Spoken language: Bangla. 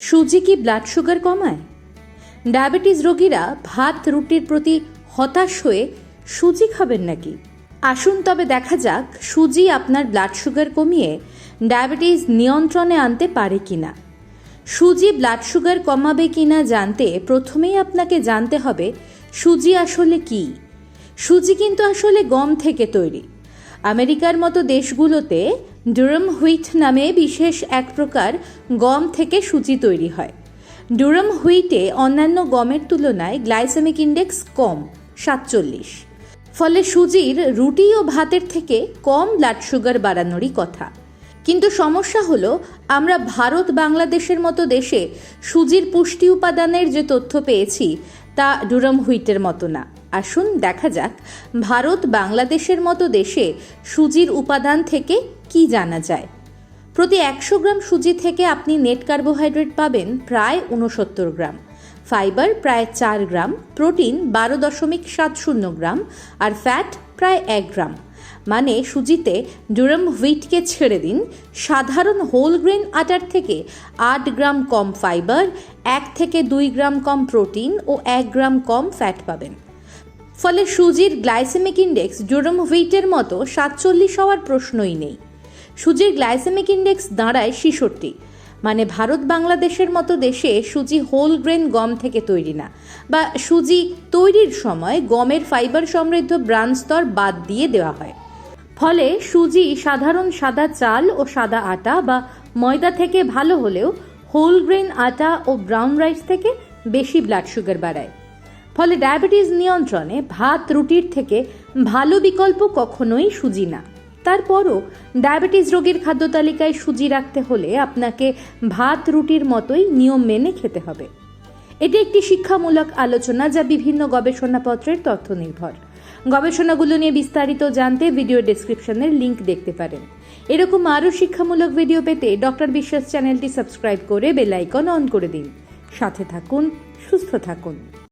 সুজি কি ব্লাড সুগার কমায়? ডায়াবেটিস রোগীরা ভাত রুটির প্রতি হতাশ হয়ে সুজি খাবেন নাকি? আসুন তবে দেখা যাক সুজি আপনার ব্লাড সুগার কমিয়ে ডায়াবেটিস নিয়ন্ত্রণে আনতে পারে কি না সুজি ব্লাড সুগার কমাবে কি না জানতে প্রথমেই আপনাকে জানতে হবে সুজি আসলে কি। সুজি কিন্তু আসলে গম থেকে তৈরি। আমেরিকার মতো দেশগুলোতে ডুরাম হুইট নামে বিশেষ এক প্রকার গম থেকে সুজি তৈরি হয়। ডুরম হুইটে অন্যান্য গমের তুলনায় গ্লাইসেমিক ইন্ডেক্স কম, সাতচল্লিশ। ফলে সুজির রুটি ও ভাতের থেকে কম ব্লাড সুগার বাড়ানোরই কথা। কিন্তু সমস্যা হলো, আমরা ভারত, বাংলাদেশের মতো দেশে সুজির পুষ্টি উপাদানের যে তথ্য পেয়েছি, তা ডুরম হুইটের মতো না। আসুন দেখা যাক, ভারত, বাংলাদেশের মতো দেশে সুজির উপাদান থেকে কি জানা যায়? প্রতি একশো গ্রাম সুজি থেকে আপনি নেট কার্বোহাইড্রেট পাবেন প্রায় উনসত্তর গ্রাম। ফাইবার প্রায় চার গ্রাম প্রোটিন বারো দশমিক সাত শূন্য গ্রাম আর ফ্যাট প্রায় এক গ্রাম। মানে সুজিতে ডুরাম হুইটকে ছেড়ে দিন, সাধারণ হোল গ্রেন আটার থেকে আট গ্রাম কম ফাইবার এক থেকে দুই গ্রাম কম প্রোটিন ও এক গ্রাম কম ফ্যাট পাবেন। ফলে সুজির গ্লাইসেমিক ইন্ডেক্স ডুরাম হুইটের মতো সাতচল্লিশ হওয়ার প্রশ্নই নেই। সুজির গ্লাইসেমিক ইন্ডেক্স দাঁড়ায় ছিষট্টি। মানে ভারত বাংলাদেশের মতো দেশে সুজি হোল গ্রেন গম থেকে তৈরি না। বা সুজি তৈরির সময় গমের ফাইবার সমৃদ্ধ ব্রান স্তর বাদ দিয়ে দেওয়া হয়। ফলে সুজি সাধারণ সাদা চাল ও সাদা আটা বা ময়দা থেকে ভালো হলেও হোল গ্রেন আটা ও ব্রাউন রাইস থেকে বেশি ব্লাড সুগার বাড়ায়। ফলে ডায়াবেটিস নিয়ন্ত্রণে ভাত রুটির থেকে ভালো বিকল্প কখনোই সুজি না। তারপরও ডায়াবেটিস রোগীর খাদ্য তালিকায় সুজি রাখতে হলে আপনাকে ভাত, রুটির মতোই নিয়ম মেনে খেতে হবে। এটি একটি শিক্ষামূলক আলোচনা যা বিভিন্ন গবেষণাপত্রের তথ্য নির্ভর গবেষণাগুলো নিয়ে বিস্তারিত জানতে ভিডিও ডেসক্রিপশনের লিংক দেখতে পারেন। এরকম আরও শিক্ষামূলক ভিডিও পেতে ডক্টর বিশ্বাস চ্যানেলটি সাবস্ক্রাইব করে বেল আইকন অন করে দিন। সাথে থাকুন, সুস্থ থাকুন।